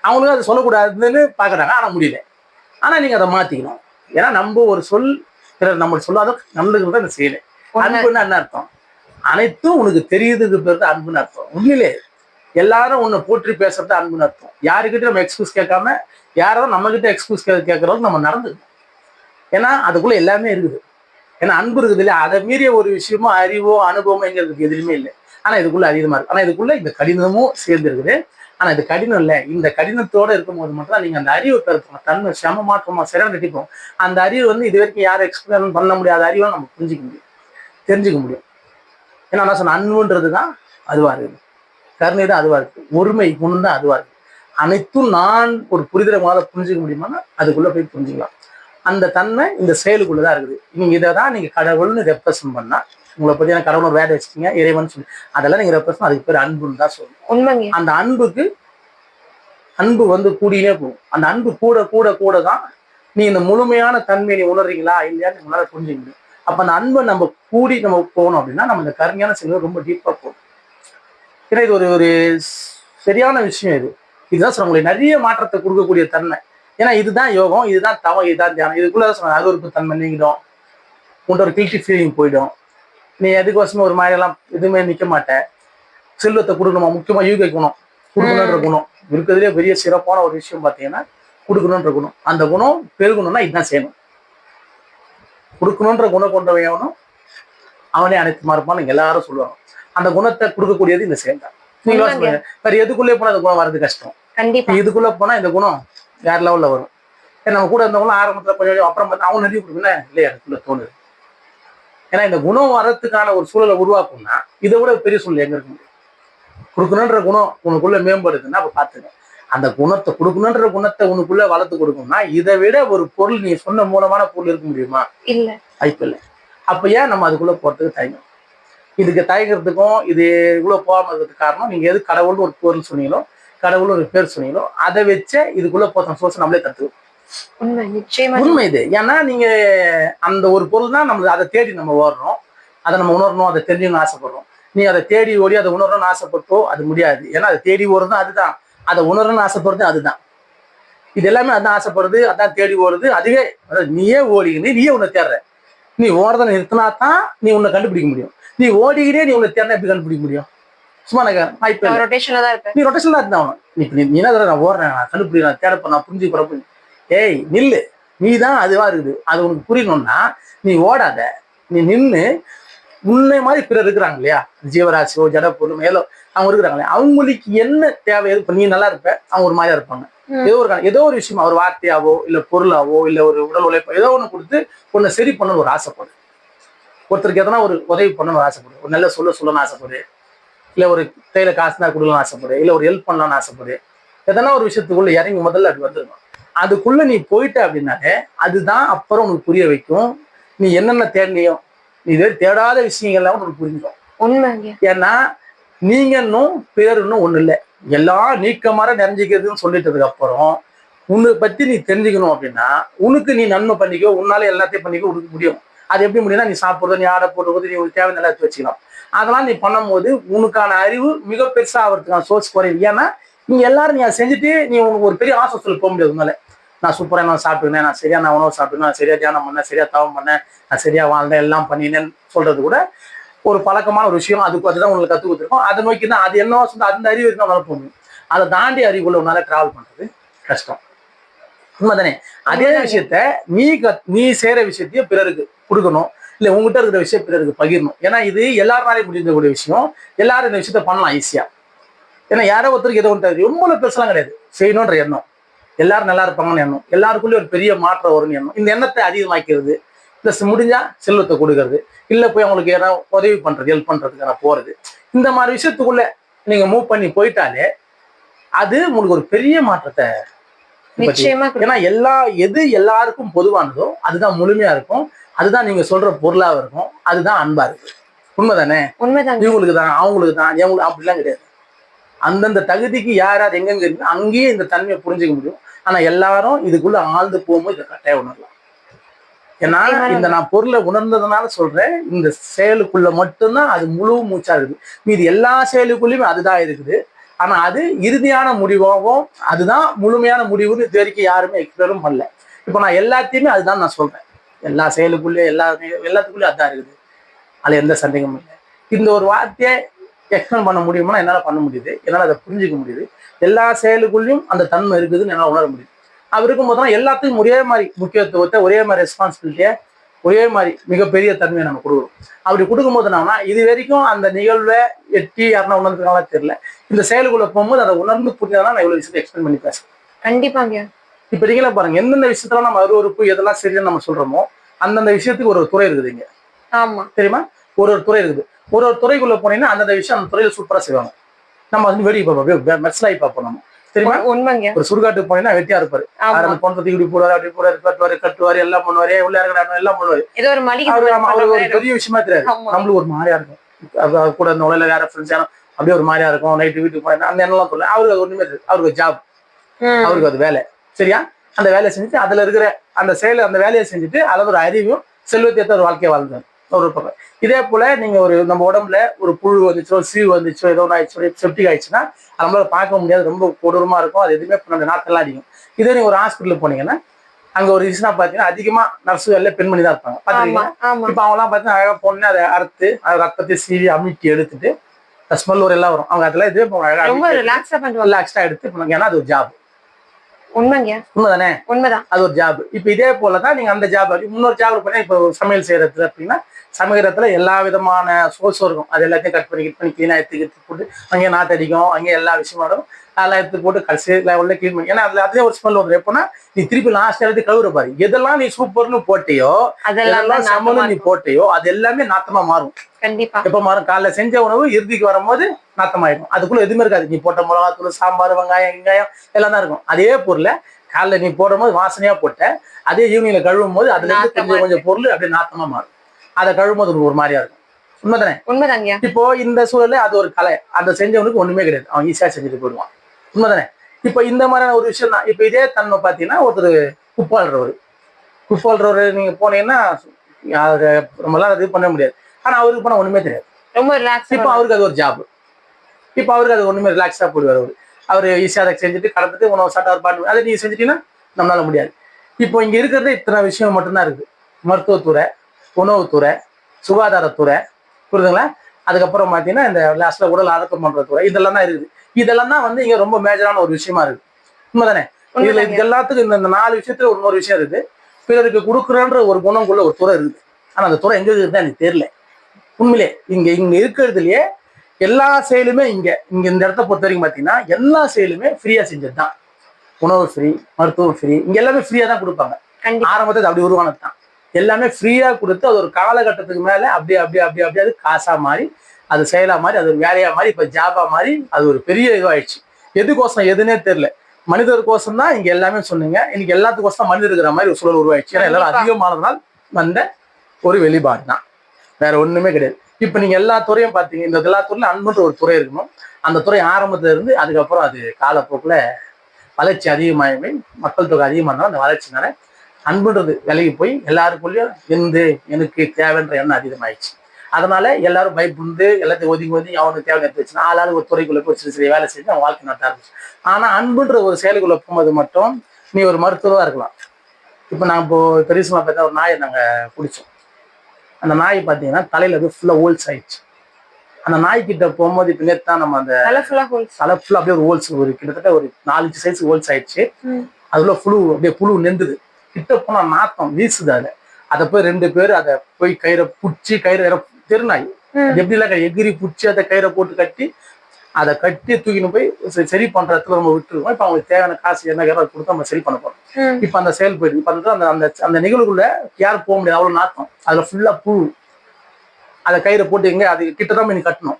அவங்களுக்கும் அதை சொல்லக்கூடாதுன்னு பார்க்குறாங்க. ஆனால் முடியல. ஆனால் நீங்கள் அதை மாற்றிக்கணும் ஏன்னா நம்ம ஒரு சொல் பிறர் நம்ம சொல்லாத நம்மளுக்கு தான் இந்த உண்மை. அன்புன்னா என்ன அர்த்தம்? அனைத்தும் உனக்கு தெரியுதுக்கு பேர் தான் அன்புன்னு அர்த்தம். உண்மையிலே. எல்லாரும் உன்னை போற்றி பேசுறது அன்புன்னு அர்த்தம். யாருக்கிட்ட நம்ம எக்ஸ்கியூஸ் கேட்காம யாராவது நம்ம கிட்ட எக்ஸ்கியூஸ் கேட்கறதுக்கு நம்ம நடந்துக்கணும். ஏன்னா அதுக்குள்ள எல்லாமே இருக்குது. ஏன்னா அன்பு இருக்குது இல்லையா? அதை மீறிய ஒரு விஷயமோ அறிவோ அனுபவமோ எங்க இருக்கு எதுவுமே இல்லை. ஆனா இதுக்குள்ள அதிகமா இருக்கு. ஆனா இதுக்குள்ள இந்த கடினமும் சேர்ந்து இருக்குது ஆனா இது கடினம் இல்லை. இந்த கடினத்தோட இருக்கும்போது மட்டும் தான் நீங்க அந்த அறிவை பெருப்போம் தன்மை சம மாற்றமா சரியான கட்டிப்போம். அந்த அறிவு வந்து இது வரைக்கும் யாரும் எக்ஸ்பிளைன் பண்ண முடியாத அறிவை நம்ம புரிஞ்சிக்க முடியும். தெரிஞ்சுக்க முடியும். ஏன்னா நான் சொன்ன அன்புன்றது தான் அதுவா இருக்குது. கருணை தான் அதுவா இருக்கு. ஒருமை குணம் தான் அதுவா இருக்கு. அனைத்தும் நான் ஒரு புரிதலை முதல்ல புரிஞ்சுக்க முடியுமானா அதுக்குள்ள போய் புரிஞ்சுக்கலாம். அந்த தன்மை இந்த செயலுக்குள்ள தான் இருக்குது. நீங்க இதை தான் நீங்க கடவுள்னு ரெப்ரசன்ட் பண்ணா உங்களை பத்தி நான் கடவுள் ஒரு வேலை வச்சிட்டீங்க இறைவன் சொல்லி அதெல்லாம் நீங்க ரெப்ரசன்ட் அதுக்கு பேர் அன்புன்னு தான் சொல்லணும் அந்த அன்புக்கு அன்பு வந்து கூடினே போகும். அந்த அன்பு கூட கூட கூட தான் நீ இந்த முழுமையான தன்மையை நீ உணர்றீங்களா இல்லையான்னு உங்களால புரிஞ்சுக்க முடியும். அப்ப அந்த அன்பை நம்ம கூடி நம்ம போகணும் அப்படின்னா நம்ம இந்த கருமையான செயல்கள் ரொம்ப டீப்பா போகும். ஏன்னா இது ஒரு ஒரு சரியான விஷயம் இது. இதுதான் சொல்ல உங்களுக்கு நிறைய மாற்றத்தை கொடுக்கக்கூடிய தன்மை. ஏன்னா இதுதான் யோகம் இதுதான் தவம் இதுதான் தியானம். இதுக்குள்ள தான் சொன்னாங்க அருவருப்பு தன்மை நீங்கிடும். உன்ட ஒரு கில்ட்டி ஃபீலிங் போயிடும். நீ எதுக்கோசமும் ஒரு மாதிரி எல்லாம் எதுவுமே நிக்க மாட்டேன் செல்வத்தை கொடுக்கணுமா? முக்கியமா யூக குணம். கொடுக்கணுன்ற குணம். இருக்கிறதுலே பெரிய சிறப்பான ஒரு விஷயம் பார்த்தீங்கன்னா கொடுக்கணுன்ற குணம். அந்த குணம் பெருகணும்னா இதுதான் செய்யணும். கொடுக்கணுன்ற குணம் கொண்டவன் அவனே அனைத்து மாறுப்பான்னு எல்லாரும் சொல்லுவாங்க. அந்த குணத்தை கொடுக்கக்கூடியது இந்த செயல் தான் நீங்க. வேற எதுக்குள்ளே போனா அந்த குணம் வர்றது கஷ்டம்? கண்டிப்பா. இதுக்குள்ள போனா இந்த குணம் வேற லெவல்ல வரும். ஏன்னா நம்ம கூட இருந்தவங்களும் ஆரம்பத்துல கொஞ்சம் அப்புறம் பார்த்தா அவங்க நிறைய கொடுக்குன்னா இல்லையா அதுக்குள்ள தோணுது ஏன்னா இந்த குணம் வர்றதுக்கான ஒரு சூழலை உருவாக்கும்னா இதை விட பெரிய சூழல் எங்க இருக்கு? கொடுக்கணுன்ற குணம் உனக்குள்ள மேம்படுதுன்னா அப்ப பாத்துங்க அந்த குணத்தை கொடுக்கணுன்ற குணத்தை உனக்குள்ள வளர்த்து கொடுக்கணும்னா இதை விட ஒரு பொருள் நீ சொன்ன மூலமான பொருள் இருக்க முடியுமா? இல்ல. வாய்ப்பு இல்லை. அப்ப ஏன் நம்ம அதுக்குள்ள போறதுக்கு தயங்கும்? இதுக்கு தயங்குறதுக்கும் இது இவ்வளவு போகாம இருக்கிறதுக்கு காரணம் நீங்க எது கடவுள்னு ஒரு பொருள் சொன்னீங்களோ கடவுள்னு ஒரு பேர் சொன்னீங்களோ அதை வச்சே இதுக்குள்ள போத்த சோர்ஸ் நம்மளே கத்துக்கணும் உண்மை நிச்சயமா உண்மை இது. ஏன்னா நீங்க அந்த ஒரு பொருள் தான் நம்ம அதை தேடி நம்ம ஓடுறோம். அதை நம்ம உணரணும் அதை தெரிஞ்சுக்கணும்னு ஆசைப்படுறோம். நீ அதை தேடி ஓடி அதை உணரணும்னு ஆசைப்பட்டோ அது முடியாது. ஏன்னா அதை தேடி ஓடுறதும் அதுதான். அதை உணரணும்னு ஆசைப்படுறது அதுதான். இது எல்லாமே அதான் ஆசைப்படுறது அதான் தேடி ஓடுது அதுவே நீயே ஓடிக்கின்னு நீயே உன்னை தேடுற. நீ ஓடுறத நிறுத்தினா தான் நீ உன்னை கண்டுபிடிக்க முடியும். நீ ஓடிக்கிட்டே நீ உன்னை தேடினா எப்படி கண்டுபிடிக்க முடியும்? சும்மா நான் இல்லை. ரொட்டேஷன்ல தான் இருப்பேன். நீ ரொட்டேஷன் தான் இருந்தான் நீ இப்ப நீ என்ன நான் ஓடுறேன் நான் கண்டுபிடி நான் தேடப்ப நான் புரிஞ்சு. போறப்ப ஏய் நில்லு. நீ தான் அதுவா இருக்குது. அது உனக்கு புரியணும்னா நீ ஓடாத. நீ நின்னு உன்னை மாதிரி பிறர் இருக்கிறாங்க இல்லையா? ஜீவராசியோ ஜட பொருள் மேலோ அவங்க இருக்கிறாங்களே. அவங்களுக்கு என்ன தேவை எது இப்ப நீ நல்லா இருப்ப. அவங்க ஒரு மாதிரியா இருப்பாங்க. ஏதோ ஒரு ஏதோ ஒரு விஷயமா ஒரு வார்த்தையாவோ இல்ல பொருளாவோ இல்ல ஒரு உடல் உழைப்போ ஏதோ ஒண்ணு கொடுத்து உன்னை சரி பண்ணணும்னு ஒரு ஆசைப்படு. ஒருத்தருக்கு எதனா ஒரு உதவி பண்ணணும்னு ஆசைப்படு ஒரு நல்ல சொல்ல சொல்லணும்னு ஆசைப்படு இல்ல ஒரு கையில காசுனா கொடுக்கணும்னு ஆசைப்படு இல்ல ஒரு ஹெல்ப் பண்ணலாம்னு ஆசைப்படு எதனா ஒரு விஷயத்துக்குள்ள இறங்கி முதல்ல அது வந்துருக்கும். அதுக்குள்ள நீ போயிட்ட அப்படின்னாலே அதுதான் அப்புறம் உனக்கு புரிய வைக்கும். நீ என்னென்ன தேடினியோ நீ இது தேடாத விஷயங்கள்லாம் உனக்கு உண்மைங்க. ஏன்னா நீங்க இன்னும் பிறர் இன்னும் ஒண்ணு இல்லை. எல்லாம் நீக்கமாற நிறைஞ்சிக்கிறதுன்னு சொல்லிட்டதுக்கு அப்புறம் உன்னை பத்தி நீ தெரிஞ்சுக்கணும் அப்படின்னா உனக்கு நீ நன்மை பண்ணிக்கோ உன்னால எல்லாத்தையும் பண்ணிக்கோ உனக்கு முடியும். அது எப்படி முடியும்னா நீ சாப்பிடுறது நீ ஆடை போடுறது நீ உனக்கு தேவை நல்லா வச்சுக்கலாம். அதெல்லாம் நீ பண்ணும்போது உனக்கான அறிவு மிக பெருசா ஆகிறதுக்கான சோர்ஸ் குறைவு ஏன்னா நீ எல்லாரும் நீ அதை செஞ்சுட்டு நீ உனக்கு ஒரு பெரிய சொல்ல போக முடியாது உன்னால. நான் சூப்பரா நான் சாப்பிட்டுனேன் நான் சரியா நான் உணவு சாப்பிட்டுனேன் நான் சரியா தியானம் பண்ணேன் சரியா தவம் பண்ணேன் நான் சரியா வாழ்ந்தேன் எல்லாம் பண்ணினேன்னு சொல்றது கூட ஒரு பழக்கமான ஒரு விஷயம். அதுக்கு அதுதான் உங்களுக்கு கற்றுக் கொடுத்துருக்கோம். அதை நோக்கி தான் அது என்ன சொந்த அந்த அறிவு உணர போகணும் அதை தாண்டி அறிவுக்குள்ள உன்னால டிராவல் பண்றது கஷ்டம். உண்மைதானே? அதே விஷயத்த நீ நீ செய்யற விஷயத்தையும் பிறருக்கு கொடுக்கணும். இல்ல உங்ககிட்ட இருக்கிற விஷயம் பிறருக்கு பகிரணும். ஏன்னா இது எல்லாருனாலையும் முடிஞ்சக்கூடிய விஷயம். எல்லாரும் இந்த விஷயத்த பண்ணலாம் ஈஸியா ஏன்னா யாரோ ஒருத்தருக்கு ஏதோ ஒன்று ரொம்ப பெருசெல்லாம் கிடையாது. செய்யணுன்ற எண்ணம். எல்லாரும் நல்லா இருப்பாங்கன்னு எண்ணம். எல்லாருக்குள்ளேயும் ஒரு பெரிய மாற்றம் வரும்னு எண்ணம். இந்த எண்ணத்தை அதிகமாக்கிறது ப்ளஸ் முடிஞ்சா செல்வத்தை கொடுக்கறது இல்ல போய் அவங்களுக்கு ஏதாவது உதவி பண்றது ஹெல்ப் பண்றதுக்கான போறது. இந்த மாதிரி விஷயத்துக்குள்ள நீங்க மூவ் பண்ணி போயிட்டாலே அது உங்களுக்கு ஒரு பெரிய மாற்றத்தை. ஏன்னா எல்லா எது எல்லாருக்கும் பொதுவானதோ அதுதான் முழுமையா இருக்கும். அதுதான் நீங்க சொல்ற பொருளாக இருக்கும். அதுதான் அன்பா இருக்கு. உண்மைதானே? உண்மைதாங்க. இவங்களுக்கு தான் அவங்களுக்கு தான் இவங்களுக்கு அப்படிலாம் கிடையாது. அந்தந்த தகுதிக்கு யார் யார் எங்கெங்க இருக்கு அங்கேயே இந்த தன்மையை புரிஞ்சுக்க முடியும். ஆனா எல்லாரும் இதுக்குள்ள ஆழ்ந்து போகும்போது இதை கட்டாயம் உணரலாம். ஏன்னா இந்த நான் பொருளை உணர்ந்ததுனால சொல்றேன். இந்த செயலுக்குள்ள மட்டும்தான் அது முழு மூச்சா இருக்குது. மீதி எல்லா செயலுக்குள்ளயுமே அதுதான் இருக்குது. ஆனா அது இறுதியான முடிவாகவும் அதுதான் முழுமையான முடிவுன்னு இது வரைக்கும் யாருமே எக்ஸ்பிளரும் பண்ணல. இப்போ நான் எல்லாத்தையுமே அதுதான் நான் சொல்றேன். எல்லா செயலுக்குள்ளேயும் எல்லா எல்லாத்துக்குள்ளேயும் அதான் இருக்குது. அதுல எந்த சந்தேகமும் இல்லை. இந்த ஒரு வார்த்தையை எக்ஸ்பிளைன் பண்ண முடியுமா என்னால் பண்ண முடியுது. என்னால் அதை புரிஞ்சுக்க முடியுது. எல்லா செயலுக்குள்ளேயும் அந்த தன்மை இருக்குதுன்னு என்னால் உணர முடியுது. அவர் இருக்கும்போது தான் எல்லாத்துக்கும் ஒரே மாதிரி முக்கியத்துவத்தை ஒரே மாதிரி ரெஸ்பான்சிபிலிட்டியை ஒரே மாதிரி மிகப்பெரிய தன்மையை நம்ம கொடுக்குறோம் அப்படி கொடுக்கும்போது என்னன்னா இது வரைக்கும் அந்த நிகழ்வை எட்டி யாருன்னா உணர்ந்துருக்காங்களா தெரியல. இந்த செயலுக்குள்ள போகும்போது அதை உணர்ந்து புரிஞ்சதான் நான் இவ்வளோ விஷயத்தை எக்ஸ்பிளைன் பண்ணி பேசுறேன் கண்டிப்பாங்க. இப்ப நீங்களே பாருங்க எந்தெந்த விஷயத்துல நம்ம அருவறுப்பு எதெல்லாம் சரின்னு நம்ம சொல்றோமோ அந்தந்த விஷயத்துக்கு ஒரு ஒரு துறை இருக்குது இங்க. ஆமா. தெரியுமா? ஒரு ஒரு துறை இருக்குது. ஒரு ஒரு துறைக்குள்ள போனீங்கன்னா அந்தந்த விஷயம் அந்த துறையில சூப்பரா செய்வாங்க. நம்ம வந்து வேடிக்கை பார்ப்போம் மெர்சலாகி பார்ப்போம் நம்ம. தெரியுமா? உண்மைங்க. ஒரு சுடுகாட்டுக்கு போனீங்கன்னா வெட்டியா இருப்பாரு. அந்த பொண்ணத்தை இப்படி போடுவாரு அப்படி போடுவாரு கட்டுவாரு கட்டுவாரு எல்லாம் பண்ணுவாரு உள்ள இருக்கிற எல்லாம் பண்ணுவாரு. ஏதோ ஒரு மளிகை அவரு ஒரு. பெரிய விஷயமா தெரியாது. நம்மளுக்கு ஒரு மாதிரியா இருக்கும். அது கூட இந்த உலகில வேற ஃப்ரெண்ட்ஸ் யாரும் அப்படியே ஒரு மாதிரியா இருக்கும். நைட்டு வீட்டுக்கு போனா அந்த எண்ணெல்லாம் சொல்ல அவருக்கு அது ஒண்ணுமே அவருக்கு ஜாப். அவருக்கு அது வேலை. சரியா? அந்த வேலையை செஞ்சுட்டு அதுல இருக்கிற அந்த செயல் அந்த வேலையை செஞ்சுட்டு அதில் ஒரு அறிவும் செல்வத்தை ஏற்ற ஒரு வாழ்க்கையை வாழ்ந்தார். ஒரு பக்கம். இதே போல நீங்க ஒரு நம்ம உடம்புல ஒரு புழு வந்துச்சோ சீவு வந்துச்சோ ஏதோ ஒன்று ஆயிடுச்சோ செப்டிக் ஆயிடுச்சுன்னா நம்மளால பார்க்க முடியாது. ரொம்ப கொடூரமா இருக்கும். அது எதுவுமே பண்ண நாத்தெல்லாம் அடிக்கும். இதே நீங்க ஒரு ஹாஸ்பிட்டலுக்கு போனீங்கன்னா அங்க ஒரு விஷயம் பார்த்தீங்கன்னா அதிகமா நர்ஸு எல்லாம் பெண்மணி தான் இருப்பாங்க. ஆமா இப்போ அவங்கலாம் பார்த்தீங்கன்னா அழகா பொண்ணு அதை அறுத்து அதை ரத்தத்தை சீவி அமிட்டி எடுத்துட்டு ஸ்மெல் ஒரு எல்லாம் வரும். அவங்க அதெல்லாம் இது ரொம்ப அழகா ரிலாக்ஸா எடுத்து ஏன்னா அது ஒரு ஜாப் உண்மைங்க. உண்மைதானே? உண்மைதான் அது ஒரு ஜாப் இப்போ இதே போல தான் நீங்க அந்த ஜாப் இன்னொரு ஜாப் பண்ணி இப்போ சமையல் செய்யறது அப்படின்னா சமைக்கிறதுல எல்லா விதமான சோர்ஸும் இருக்கும். அது எல்லாத்தையும் கட் பண்ணி கட் பண்ணி க்ளீனாக எடுத்து எடுத்து போட்டு அங்கே நாத்து அடிக்கும் அங்கே எல்லா விஷயமும் வரும். அதெல்லாம் எடுத்து போட்டு கடைசி உள்ள க்ளீன் பண்ணி ஏன்னா அதுல அதே ஒரு ஸ்மெல் வரும். எப்போனா நீ திருப்பி லாஸ்ட் எடுத்து கழுவுற பாரு. எதெல்லாம் நீ சூப்பர்னு போட்டியோ அதெல்லாம் சமன்னு நீ. போட்டியோ அது எல்லாமே நாத்தமா மாறும். கண்டிப்பா. எப்ப மாறும்? காலைல செஞ்ச உணவு இறுதிக்கு வரும்போது நாத்தமாயிடும் அதுக்குள்ள எதுவுமே இருக்காது. நீ போட்ட மிளகாத்தூள் சாம்பார் வெங்காயம் வெங்காயம் எல்லாம் தான் இருக்கும். அதே பொருளை காலைல நீ போடும் போது வாசனையா போட்ட அதே ஈவினிங்ல கழுவும் போது அதுல இருந்து கொஞ்சம் கொஞ்சம் பொருள் அப்படியே நாத்தமா மாறும். அதை கழுவும் போது ஒரு மாதிரியா இருக்கும். உண்மைதானே? உண்மைதாங்க இப்போ இந்த சூழல்ல அது ஒரு கலை. அந்த செஞ்சவனுக்கு ஒண்ணுமே கிடையாது. அவன் ஈஸியா செஞ்சுட்டு போயிடுவான். உண்மைதானே? இப்போ இந்த மாதிரியான ஒரு விஷயம் தான் இப்போ இதே தன்மை பார்த்தீங்கன்னா ஒருத்தர் குப்பாளுறவர். குப்பாளுறவர் நீங்க போனீங்கன்னா யாரு நம்மளால இது பண்ண முடியாது. ஆனா அவருக்கு போனா ஒண்ணுமே தெரியாது. ரொம்ப ரிலாக்ஸா இப்போ அவருக்கு அது ஒரு ஜாப் இப்போ அவருக்கு அது ஒண்ணுமே ரிலாக்ஸா போடுவார் அவர். அவர் ஈஸியாக அதை செஞ்சுட்டு கடந்துட்டு உணவு சாப்பிட்டு அவர் பாட்டு அதை நீங்க செஞ்சுட்டீங்கன்னா நம்மளால முடியாது. இப்போ இங்க இருக்கிறது இத்தனை விஷயம் மட்டும்தான் இருக்குது மருத்துவத்துறை உணவுத்துறை சுகாதாரத்துறை புரியுதுங்களா? அதுக்கப்புறம் பார்த்தீங்கன்னா இந்த லாஸ்ட்ல உடல் ஆரோக்கியம் பண்ற துறை இதெல்லாம் தான் இருக்குது. இதெல்லாம் தான் வந்து இங்க ரொம்ப மேஜரான ஒரு விஷயமா இருக்கு. உண்மைதானே? இதுல. இது எல்லாத்துக்கும் இந்த நாலு விஷயத்துல ஒரு ஒரு விஷயம் இருக்குது பிறருக்கு கொடுக்குறன்ற ஒரு குணங்குள்ள ஒரு துறை இருக்குது. ஆனா அந்த துறை எங்க இருக்குதுன்னு எனக்கு தெரியல. உண்மையிலே இங்க இங்க இருக்கிறதுலயே எல்லா செயலுமே இங்க இங்க இந்த இடத்த பொறுத்த வரைக்கும் பாத்தீங்கன்னா எல்லா செயலுமே ஃப்ரீயா செஞ்சது தான் உணவு ஃப்ரீ மருத்துவம் ஃப்ரீ இங்க எல்லாமே ஃப்ரீயா தான் கொடுப்பாங்க. ஆரம்பத்தில் அப்படி உருவானது தான் எல்லாமே ஃப்ரீயா கொடுத்து அது ஒரு காலகட்டத்துக்கு மேல அப்படியே அப்படியே அப்படியே அப்படியே அது காசா மாறி அது செயலா மாறி அது ஒரு வேலையா மாறி இப்ப ஜாபா மாறி அது ஒரு பெரிய இதுவாயிடுச்சு. எதுக்கோசம் எதுனே தெரியல. மனிதருக்கோசம் தான் இங்க எல்லாமே சொன்னீங்க. இன்னைக்கு எல்லாத்துக்கோசம் மனிதர் இருக்கிற மாதிரி ஒரு சூழல் உருவாயிடுச்சு. ஏன்னா எல்லாரும். அதிகமானதுனால் வந்த ஒரு வெளிப்பாடு தான். வேற ஒண்ணுமே கிடையாது. இப்ப நீங்க எல்லா துறையும் பாத்தீங்க இந்த எல்லா துறையிலும் அன்புன்ற ஒரு துறை இருக்கணும். அந்த துறை ஆரம்பத்துல இருந்து அதுக்கப்புறம் அது காலப்போக்குல வளர்ச்சி அதிகமாகவே மக்கள் தொகை அதிகமானாலும் அந்த வளர்ச்சினால அன்புன்றது விலகி போய் எல்லாருக்குள்ளேயும் எந்து எனக்கு தேவைன்ற எண்ணம் அதிகமாயிடுச்சு. அதனால எல்லாரும் பயப்புண்டு எல்லாத்தையும் ஒதுங்கி ஒதுங்கி அவனுக்கு தேவை எடுத்து வச்சுன்னா ஆளாளு ஒரு துறைக்குள்ள போய் சிறு சிறு வேலை செஞ்சு அவன் வாழ்க்கை நடத்த ஆரம்பிச்சு ஆனா அன்புன்ற ஒரு செயலுக்குள்ள போகும்போது மட்டும் நீ ஒரு மருத்துவராக இருக்கலாம். இப்போ நான் இப்போ பெரியசுமா பார்த்தா ஒரு நாயை நாங்கள் பிடிச்சோம் அந்த நாய் பார்த்தீங்கன்னா தலையில் வந்து ஃபுல்லாக ஹோல்ஸ் ஆயிடுச்சு. அந்த நாய்க்கிட்ட போகும்போது இப்போ தான் நம்ம அந்த தலை ஃபுல்லாக அப்படியே ஒரு ஹோல்ஸ் ஒரு கிட்டத்தட்ட ஒரு நாலஞ்சு சைஸ் ஹோல்ஸ் ஆயிடுச்சு. அதுல புழு அப்படியே புழு நெந்துது கிட்ட போனா நாத்தம் வீசுது அதுல. அதை போய் ரெண்டு பேர் அதை போய் கயிறை புடிச்சு கயிறு வேற தெருநாய். எப்படி இல்லை எகிரி புடிச்சு அதை கயிறை போட்டு கட்டி அதை கட்டி தூக்கின்னு போய் சரி- பண்ற இடத்துல நம்ம விட்டுருவோம். இப்போ அவங்களுக்கு தேவையான காசு என்ன அதை கொடுத்து நம்ம சரி பண்ண போறோம். இப்போ அந்த செயல் போயிடுது. இப்போ அந்த அந்த அந்த நிகழ்வுக்குள்ள யாரும் போக முடியாது. அவ்வளவு நாத்தம். அதுல ஃபுல்லா புழு. அதை கயிறை போட்டு எங்க அது கிட்ட தான் போய் நீ கட்டணும்.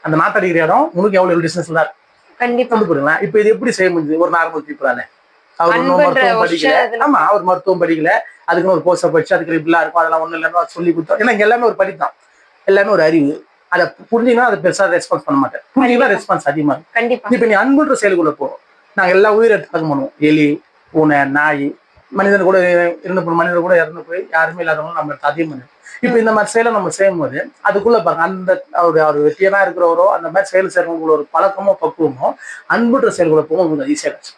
அந்த நாத்தடிக்கிற இடம் உனக்கு எவ்வளவு டிஸ்டன்ஸ்ல இருக்கு? கண்டிப்பா. கொண்டு போடுங்களேன் இப்போ இது எப்படி செய்ய முடியுது ஒரு நார்மல் பீப்புளால அவர் இன்னும் மருத்துவம் படிக்கல. ஆமா அவர் மருத்துவம் படிக்கல. அதுக்குன்னு ஒரு கோர்ஸை படிச்சு அதுக்கு இப்படிலாம் இருக்கும். அதெல்லாம் ஒண்ணு இல்லைன்னு சொல்லி கொடுத்தோம். ஏன்னா எல்லாமே ஒரு படித்தான் எல்லாமே ஒரு அறிவு. அதை புரிஞ்சுங்கன்னா அதை பெருசா ரெஸ்பான்ஸ் பண்ண மாட்டேன். புரிஞ்சுங்கன்னா ரெஸ்பான்ஸ் அதிகமா இருக்கும். கண்டிப்பா. இப்ப நீ அன்புன்ற செயலுக்குள்ள போறோம் நாங்க எல்லா உயிரிழப்பு பண்ணுவோம் எலி பூனை நாய் மனிதன் கூட இறந்து போய் மனிதர் கூட இறந்து போய் யாருமே இல்லாதவங்க நம்ம அதிகம் பண்ணுவோம் இப்ப இந்த மாதிரி செயலை நம்ம செய்யும் போது அதுக்குள்ள பாருங்க அந்த அவர் அவர் வெற்றியனா இருக்கிறவரோ அந்த மாதிரி செயல் செய்யறவங்களோட ஒரு பழக்கமோ பக்குவமோ அன்புன்ற செயல்குள்ள போகும் கொஞ்சம் ஈஸியா கிடைச்சு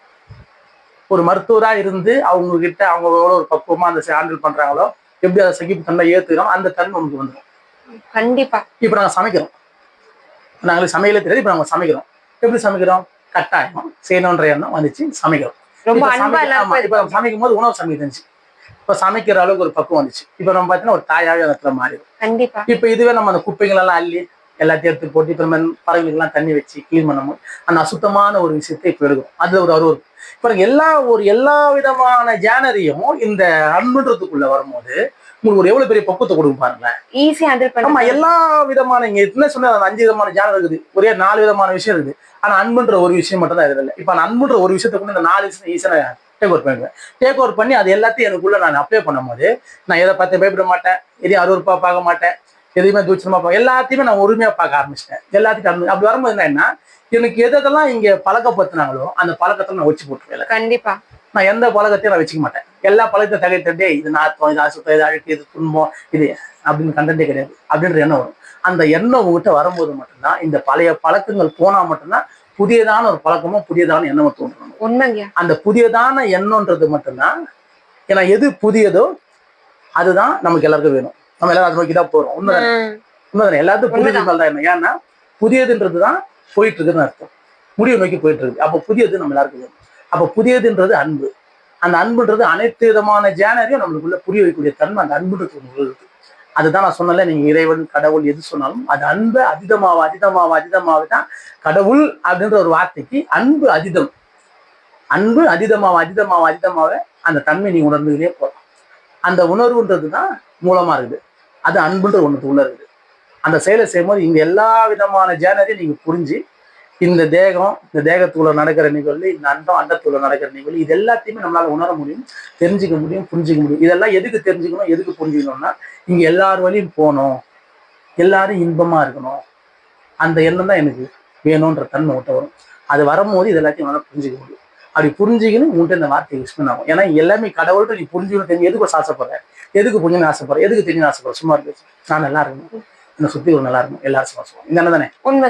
ஒரு மருத்துவரா இருந்து அவங்க கிட்ட அவங்க எவ்வளவு ஒரு பக்குவமா அந்த ஹேண்டில் பண்றாங்களோ எப்படி அதை சகிப்பு தன்மை ஏத்துக்கிறோம் அந்த தன்மை நமக்கு வந்துடும் கண்டிப்பா. இப்ப நாங்க சமைக்கிறோம். நாங்களுக்கு சமையலே தெரியாது இப்ப நாங்க சமைக்கிறோம். எப்படி சமைக்கிறோம்? கட்டாயம் செய்யணுன்ற எண்ணம் வந்துச்சு சமைக்கிறோம். ரொம்ப இப்ப சமைக்கும் போது உணவு சமைக்க தெரிஞ்சு இப்ப சமைக்கிற அளவுக்கு ஒரு பக்குவம் வந்துச்சு. இப்ப நம்ம பார்த்தீங்கன்னா ஒரு தாயாவே இடத்துல மாறிடும் கண்டிப்பா. இப்ப இதுவே நம்ம அந்த குப்பைகள் எல்லாம் அள்ளி எல்லாத்தையும் எடுத்து போட்டு இப்ப நம்ம பறவைகளுக்கு எல்லாம் தண்ணி வச்சு க்ளீன் பண்ணும்போது அந்த அசுத்தமான ஒரு விஷயத்தை இப்ப எடுக்கும் அதுல ஒரு அருவம் இப்ப எல்லா ஒரு எல்லா விதமான ஜானரியும் இந்த அன்புன்றதுக்குள்ள வரும்போது உங்களுக்கு ஒரு எவ்வளவு பெரிய பக்குவத்தை கொடுக்கும் பாருங்களேன். ஈஸி ஹேண்டில் ஆமா பண்ண எல்லா விதமான இங்க என்ன சொன்ன அஞ்சு விதமான ஜானம் இருக்குது. ஒரே நாலு விதமான விஷயம் இருக்குது. ஆனா அன்புன்ற ஒரு விஷயம் மட்டும் தான் இதுல. இப்ப நான் அன்புன்ற ஒரு விஷயத்தை கூட இந்த நாலு விஷயம் ஈஸியா டேக் ஓவர் பண்ணுவேன் டேக் ஓவர் பண்ணி அது எல்லாத்தையும் எனக்குள்ள நான் அப்ளை பண்ணும்போது நான் எதை பார்த்து பயப்பட மாட்டேன் எதையும் அருவருப்பா பார்க்க மாட்டேன் எதையுமே தூச்சமா பார்க்க எல்லாத்தையுமே நான் உரிமையா பார்க்க ஆரம்பிச்சிட்டேன். எல்லாத்தையும் அப்படி வரும்போது என்ன எனக்கு எதெல்லாம் இங்க பழக்கப்படுத்தினாங்களோ அந்த பழக்கத்தை நான் வச்சு போட்டுருவேன். கண்டிப்பா. நான் எந்த பழக்கத்தையும் நான் வச்சுக்க மாட்டேன். எல்லா பழக்கத்தையும் தகைத்தே இது நாத்தம் இது அசுத்தம் இது அழுக்கு இது துன்பம் இது அப்படின்னு கண்டே கிடையாது. அப்படின்ற எண்ணம் வரும். அந்த எண்ணம் உங்ககிட்ட வரும்போது மட்டும்தான் இந்த பழைய பழக்கங்கள் போனா மட்டும்தான் புதியதான ஒரு பழக்கமும் புதியதான எண்ணமும் தோன்றணும் அந்த புதியதான எண்ணம்ன்றது மட்டும்தான் ஏன்னா எது புதியதோ அதுதான் நமக்கு எல்லாருக்கும் வேணும். நம்ம எல்லாரும் அதை நோக்கி தான் போறோம். உண்மைதானே. உண்மைதானே? எல்லாத்துக்கும் புதியது மேல தான் எண்ணம் ஏன்னா புதியதுன்றது தான் போயிட்டு இருக்குதுன்னு அர்த்தம். முடிவை நோக்கி போயிட்டு இருக்கு அப்போ புதியது நம்ம எல்லாருக்கும் வேணும். அப்போ புதியதுன்றது அன்பு. அந்த அன்புன்றது அனைத்து விதமான ஜேனரையும் நம்மளுக்குள்ள புரிய வைக்கக்கூடிய தன்மை அந்த அன்புன்றது உங்களுக்கு அதுதான் நான் சொன்னல நீங்க இறைவன் கடவுள் எது சொன்னாலும் அது அன்பு அதிதமாவ அதிதமாக அதிதமாவ தான் கடவுள் அப்படின்ற ஒரு வார்த்தைக்கு அன்பு அதிதம். அன்பு அதிதமாக அதிதமாக அதிதமாவ அந்த தன்மை நீ உணர்ந்துகிட்டே போகலாம் அந்த உணர்வுன்றது தான் மூலமா இருக்குது. அது அன்புன்ற ஒன்று உள்ள அந்த செயலை செய்யும்போது இங்க எல்லா விதமான ஜேனரையும் நீங்க புரிஞ்சு இந்த தேகம் இந்த தேகத்துக்குள்ள நடக்கிற நிகழ்வு இந்த அண்டம் அண்டத்துக்குள்ள நடக்கிற நிகழ்வு இது எல்லாத்தையுமே நம்மளால உணர முடியும் தெரிஞ்சுக்க முடியும் புரிஞ்சுக்க முடியும். இதெல்லாம் எதுக்கு தெரிஞ்சுக்கணும் எதுக்கு புரிஞ்சுக்கணும்னா இங்க எல்லார் வழியும் போகணும். எல்லாரும் இன்பமா இருக்கணும். அந்த எண்ணம் தான் எனக்கு வேணுன்ற தன்மை விட்ட வரும். அது வரும்போது இது எல்லாத்தையும் நல்லா புரிஞ்சுக்க முடியும். அப்படி புரிஞ்சுக்கணும் உங்கள்கிட்ட இந்த வார்த்தை யூஸ் பண்ணாகும் ஏன்னா எல்லாமே கடவுள்கிட்ட நீ புரிஞ்சுக்கணும் தெரிஞ்சு எதுக்கு ஆசைப்படுற எதுக்கு புரிஞ்சுன்னு ஆசைப்படுற? எதுக்கு தெரிஞ்சு ஆசைப்படுற? சும்மா இருக்கு. நான் நல்லா இருக்கணும். என்னை சுத்தி ஒரு நல்லா இருக்கணும். எல்லாரும் சந்தோஷம் இந்த தானே?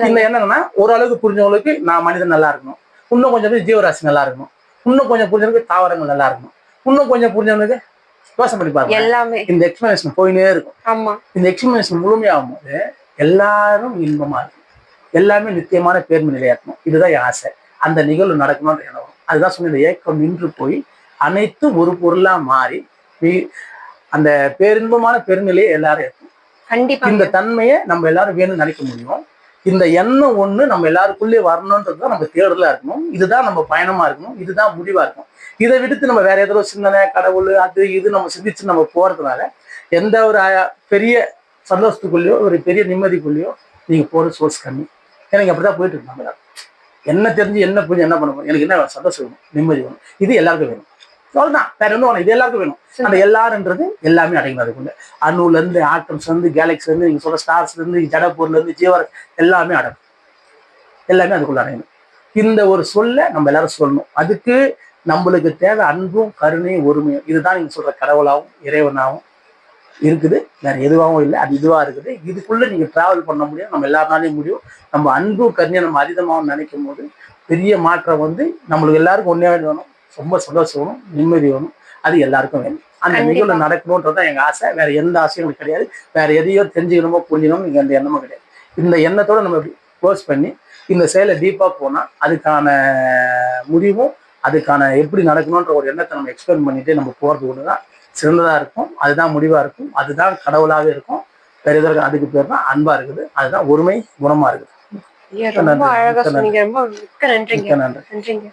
இந்த என்னன்னா ஓரளவுக்கு புரிஞ்சவங்களுக்கு நான் மனிதன் நல்லா இருக்கணும். இன்னும் கொஞ்சம் பேர் ஜீவராசி நல்லா இருக்கணும். இன்னும் கொஞ்சம் புரிஞ்சவங்களுக்கு தாவரங்கள் நல்லா இருக்கணும். இன்னும் கொஞ்சம் புரிஞ்சவங்களுக்கு யோசனை பண்ணி பாருங்க. எல்லாமே. இந்த எக்ஸ்பிளனேஷன் போயினே இருக்கும். ஆமா. இந்த எக்ஸ்பிளனேஷன் முழுமையாகும் போது எல்லாரும் இன்பமா இருக்கும் எல்லாமே நித்தியமான பேர்மை நிலையாக்கணும் இதுதான் என் ஆசை. அந்த நிகழ்வு நடக்கணும்ன்ற எண்ணம் வரும். அதுதான் சொன்ன இந்த ஏக்கம் நின்று போய் அனைத்தும் ஒரு பொருளா மாறி அந்த பேரின்பமான பெருநிலையை எல்லாரும் இருக்கும் கண்டிப்பா இந்த தன்மையை நம்ம எல்லாரும் வேணும்னு நினைக்க முடியும். இந்த எண்ணம் ஒண்ணு நம்ம எல்லாருக்குள்ளே வரணும்ன்றது தான் நம்ம தேடுதலா இருக்கணும். இதுதான் நம்ம பயணமா இருக்கணும். இதுதான் முடிவா இருக்கணும். இதை விடுத்து நம்ம வேற ஏதோ சிந்தனை கடவுள் அது இது நம்ம சிந்திச்சு நம்ம போறதுனால எந்த ஒரு பெரிய சந்தோஷத்துக்குள்ளேயோ ஒரு பெரிய நிம்மதிக்குள்ளேயோ நீங்க போற சோர்ஸ் கம்மி. எனக்கு அப்படிதான் போயிட்டு இருக்கு என்ன தெரிஞ்சு என்ன புரிஞ்சு என்ன பண்ண போறோம்? எனக்கு என்ன வேணும்? சந்தோஷம் வேணும். நிம்மதி வேணும். இது எல்லாருக்கும் வேணும். அவ்வளவுதான் வேற என்ன வேணும். இது எல்லாருக்கும் வேணும். அந்த எல்லாருன்றது எல்லாமே அடங்கும் அதுக்குள்ள அணுல இருந்து ஆட்டம்ஸ்ல இருந்து கேலக்ஸ்ல இருந்து நீங்க சொல்ற ஸ்டார்ஸ்ல இருந்து ஜடப்பொருள்ல இருந்து ஜீவர எல்லாமே அடங்கும். எல்லாமே அதுக்குள்ள அடங்கணும் இந்த ஒரு சொல்ல நம்ம எல்லாரும் சொல்லணும். அதுக்கு நம்மளுக்கு தேவை அன்பும் கருணையும் ஒருமையும். இதுதான் நீங்க சொல்ற கடவுளாகவும் இறைவனாகவும் இருக்குது. வேற எதுவாகவும் இல்லை. அது இதுவா இருக்குது. இதுக்குள்ள நீங்க டிராவல் பண்ண முடியும். நம்ம எல்லாருனாலையும் முடியும். நம்ம அன்பும் கருணையும் நம்ம அதிகமாகவும் நினைக்கும் போது பெரிய மாற்றம் வந்து நம்மளுக்கு எல்லாருக்கும் ஒன்றே வேணும். ரொம்ப சந்தோஷம் வேணும் நிம்மதி வேணும். அது எல்லாருக்கும் வேணும். அந்த. நிகழ்வு நடக்கணுன்றது தான் எங்க ஆசை. வேற எந்த ஆசையும் கிடையாது. வேற எதையோ தெரிஞ்சுக்கணுமோ புரிஞ்சுக்கணுமோ இங்க அந்த எண்ணமும் கிடையாது. இந்த எண்ணத்தோட நம்ம க்ளோஸ் பண்ணி இந்த செயலை டீப்பா போனா அதுக்கான முடிவும் அதுக்கான எப்படி நடக்கணுன்ற ஒரு எண்ணத்தை நம்ம எக்ஸ்பிளைன் பண்ணிட்டு நம்ம போறது ஒன்று தான். சிறந்ததா இருக்கும். அதுதான் முடிவா இருக்கும். அதுதான் கடவுளாவே இருக்கும். வேற எதற்கு அதுக்கு பேர் தான் அன்பா இருக்குது. அதுதான் ஒருமை குணமா இருக்குது. ரொம்ப நன்றி, அழகா மிக்க நன்றி. சொன்னீங்க. ரொம்ப மிக்க நன்றிங்க. மிக்க நன்றி. நன்றிங்க.